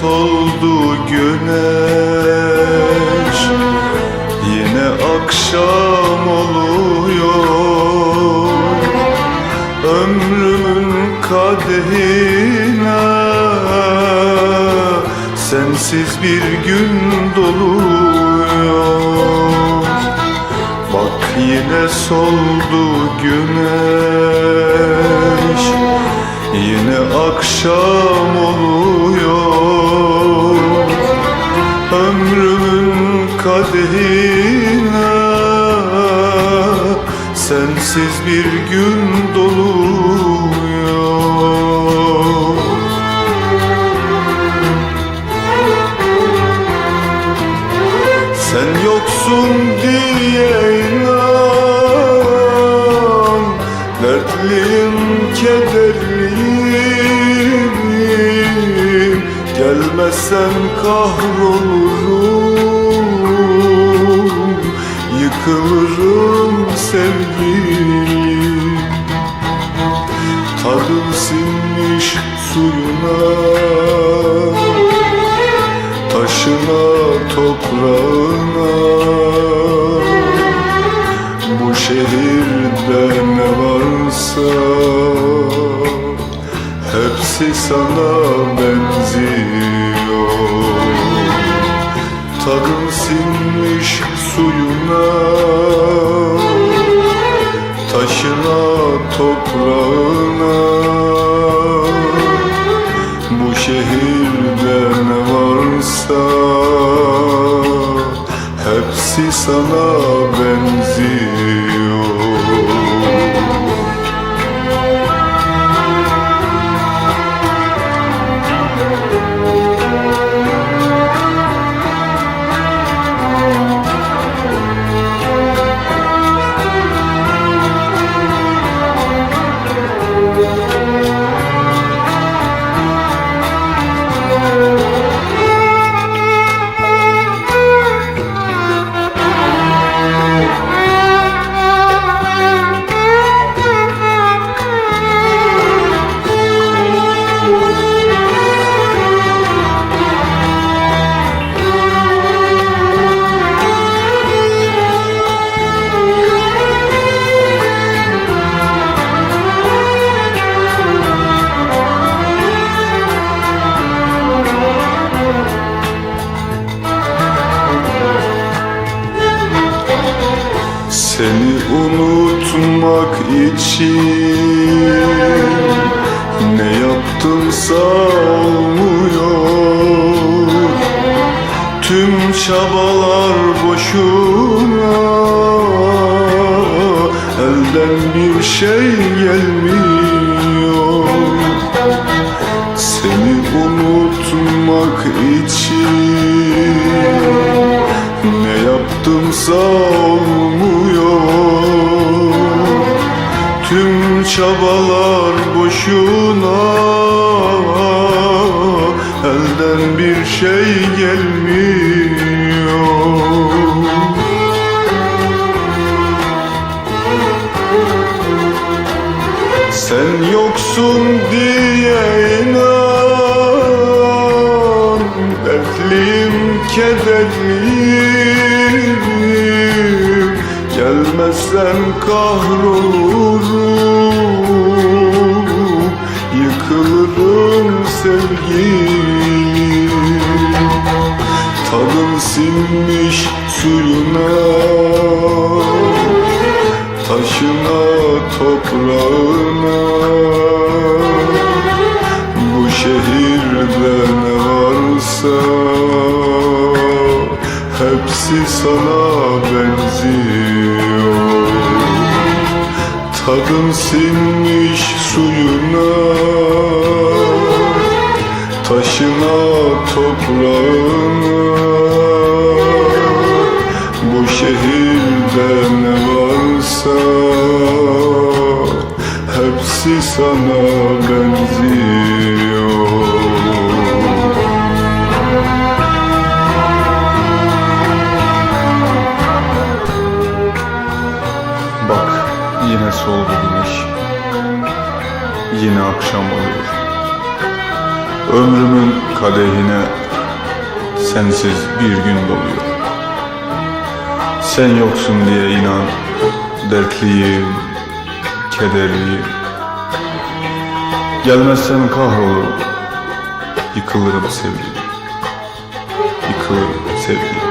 soldu güneş. Yine akşam oluyor. Ömrümün kadehine Sensiz bir gün doluyor. Bak yine soldu güneş. Yine akşam kadehine Sensiz bir gün doluyor. Sen yoksun diye inan Dertliyim, kederliyim. Gelmezsen kahrolurum Yıkılırım sevgilim. Tadım sinmiş suyuna. Taşına toprağına. Bu şehirde ne varsa Taşına toprağına. Bu şehirde ne varsa Hepsi sana benziyor Seni unutmak için Ne yaptımsa olmuyor. Tüm çabalar boşuna Elden bir şey gelmiyor. Seni unutmak için Ne yaptımsa çabalar boşuna. Elden bir şey gelmiyor. Sen yoksun diye inan Dertliyim, kederliyim Gelmezsen kahrolurum Yıkılırım sevgilim. Tadım sinmiş suyuna Taşına toprağına. Bu şehirde ne varsa Hepsi sana benziyor. Tadım sinmiş suyuna Taşına toprağına. Bu şehirde ne varsa Hepsi sana benziyor yine soldu güneş Yine akşam oluyor Ömrümün kadehine sensiz bir gün doluyor. Sen yoksun diye inan dertliyim, kederliyim. Gelmezsen kahrolurum, yıkılırım sevgilim, yıkılırım sevgilim.